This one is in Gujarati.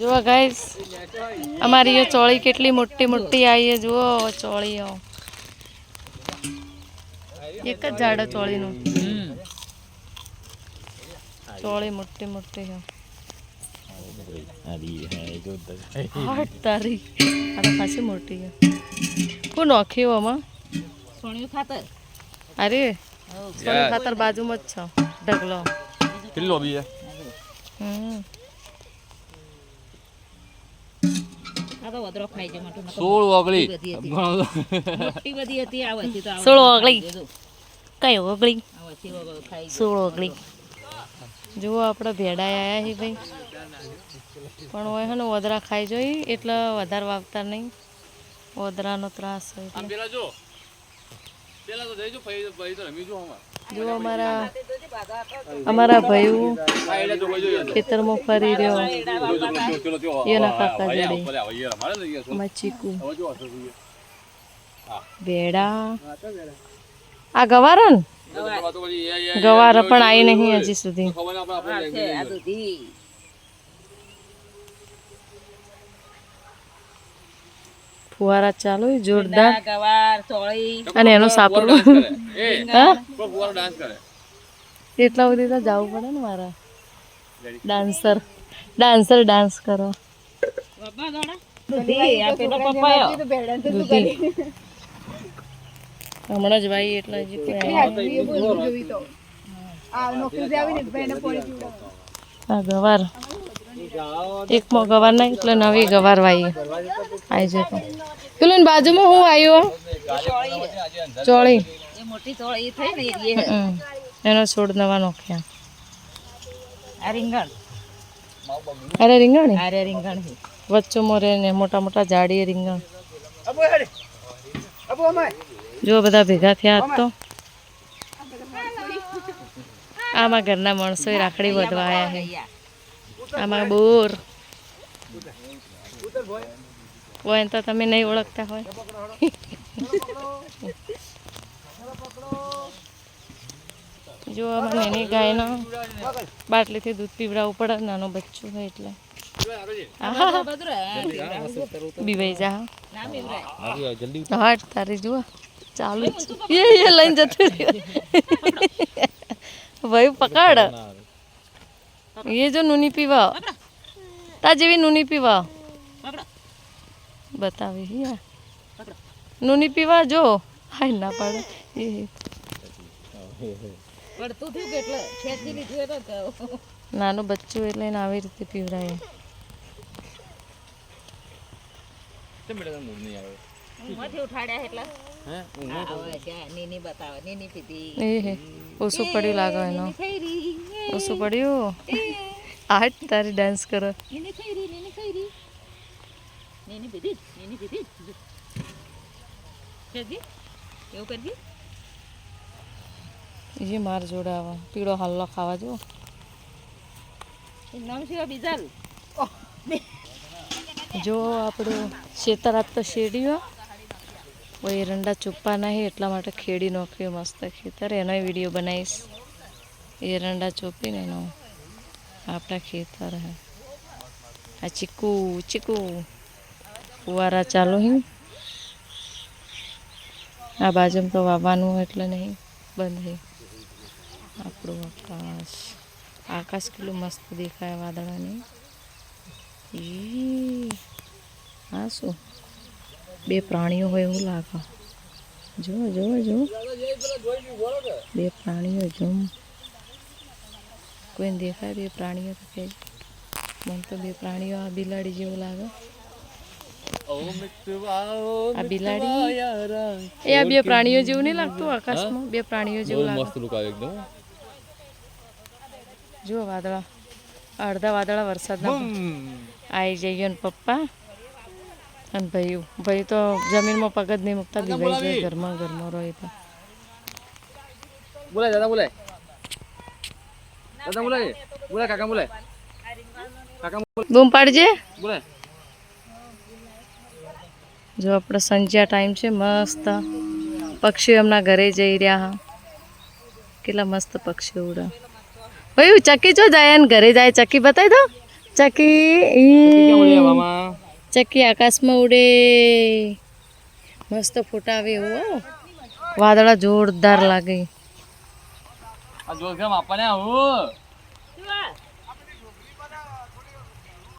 જુઓ ગાઈસ અમારી એ ચોળી કેટલી મોટી મોટી આવી છે જુઓ ચોળીઓ એક જ ઝાડ ચોળીનું. ચોળી મોટી મોટી છે. હાટ તારી. આ તો ખાસી મોટી છે. કોણ નોખ્યું આમાં? સોણિયું ખાતર. અરે સોનું ખાતર બાજુમાં જ છે. ઢગલો. કેટલી લોબી છે? હમ. તો વધરો ખાઈ જાય મોટું સોળ ઓગળી. મોટી બધી હતી. આ વચ્ચે તો સોળ ઓગળી. કઈ ઓગળી? આ વચ્ચે વગર ખાઈ ગયું. સોળ ઓગળી. જુઓ આપણે ભેડા આવ્યા છે ભાઈ. પણ હોય હે ને ઓદરા ખાઈ જોઈ એટલે વધારે વાવતા નહીં. ઓદરાનો ત્રાસ હોય પેલા જો. પેલા તો જઈજો ભાઈ તો રમી જો હમણાં. જુઓ અમારા અમારા ભાઈઓ જો ખેતરમાં ફરી રહ્યો. એના કાકા જોડે. ભલે આવે યાર મારે લઈ ગયા અમાર ચીકુ. હવે જો હશે જોઈએ. ભેડા આ ગવાર ને તો તો પછી એ એ ગવાર પણ આવી નહીં હજી સુધી ખબર ના આપણે આ આપણે છે, આ દૂધી. ફુવારા ચાલુ જોરદાર. આ ગવાર ચોળી. અને એનો સાપરું હા? કોઈ ફુવારો ડાન્સ કરે? એટલા બધી તો જવું પડે ને મારા. ડાન્સર ડાન્સર ડાન્સ કરો. હમણાં જ ભાઈ એટલા જ ગવાર. એક મો ગવાર નહીં એટલે નવી ગવાર વાઈ. આવી જતો. પેલું ને બાજુમાં હું આવ્યું ચોળી. એનો છોડ નવા નોખ્યા. અરે રીંગણ. અરે રીંગણ? આ રે રીંગણ છે. વચ્ચો મોરે ને મોટા મોટા જાડીએ રીંગણ. જો બધા ભેગા થયા તો. આમાં ઘરના માણસો રાખડી વધવા આવ્યા છે. આમાં બોર. હોય તો તમે નહીં ઓળખતા હોય. જો આમાં એની ગાયનો બાટલીથી દૂધ પીવડાવવું પડે નાનું બચ્ચું હોય એટલે. બીવાઈ જા. હાટ તારી જુઓ. ચાલુ. એ એ લઈને જતું ભાઈ પકડ. એ જો નૂની પીવા. તા જેવી નૂની પીવા. પકડો. બતાવી હિયા નૂની પીવા જો. હાય ના પાડે. એ પડતું થયું એટલે ખેંચી લીધું એટલે. નાનું બચ્ચું એટલે એને આવી રીતે પીવડાય. કેમ બેટા મૂડ નહીં આવે? ઊંઘમાંથી ઉઠાડ્યા એટલે? હે? આ હવે છે, નીની બતાવે નીની પીધી. ઓછું પડ્યું લાગે એનો. ઓછું પડ્યું? આઠ તારી ડાન્સ કરો. નીની ખૈરી નીની ખૈરી નીની પીધી નીની પીધી. ખેંચી એવું કરજી. એ માર જોડે આવે. પીળો હાલ્લો ખાવા જો નામ છે બીજાલ. જો આપણું શેતર આજ તો શેડ્યું કોઈ એરંડા ચૂપા નહીં, એટલા માટે ખેડી નોખ્યું મસ્ત ખેતર. એનો વીડિયો બનાવીશ. એરંડા ચોપીને એનો આપણા ખેતર હે. આ ચીકુ ચીકુ. ફુવારા ચાલુ હી. આ બાજુમાં તો વાવવાનું એટલે નહીં, બંધ આપણું આકાશ. આકાશ કેટલું મસ્ત દેખાય વાદળાની. ઈ હા શું? બે પ્રાણીઓ હોય એવું લાગે. જો જો જો. બે પ્રાણીઓ જો કોઈને દેખાય બે પ્રાણીઓ તો કે મને તો બે પ્રાણીઓ આ બિલાડી જેવું લાગે. આ બિલાડી? એ આ બે પ્રાણીઓ જેવું નહીં લાગતું આકાશમાં? બે પ્રાણીઓ જેવું લાગે મસ્ત લુક આવે એકદમ. જુઓ વાદળા અડધા વાદળા વરસાદના આવી જઈએ ને પપ્પા. અને ભાઈ ભાઈ તો જમીનમાં પગ જ નહીં મૂકતા બીવાઈ જાય ઘરમાં ઘરમાં રહે તો. બોલાય દાદા બોલાય. દાદા બોલાય. બોલાય કાકા બોલાય. કાકા બૂમ પાડજે. બોલાય. જો આપણે સંજ્યા ટાઈમ છે મસ્ત. પક્ષીઓ એમના ઘરે જઈ રહ્યા હા. કેટલા મસ્ત પક્ષીઓ ઉડા. ભાઈ ચકી જો જાય ઘરે જાય ચકી બતાવી દો. ચકી ચકી આકાશમાં ઉડે મસ્ત ફોટા આવે એવું. વાદળા જોરદાર લાગે આ જોર આપણને આવું?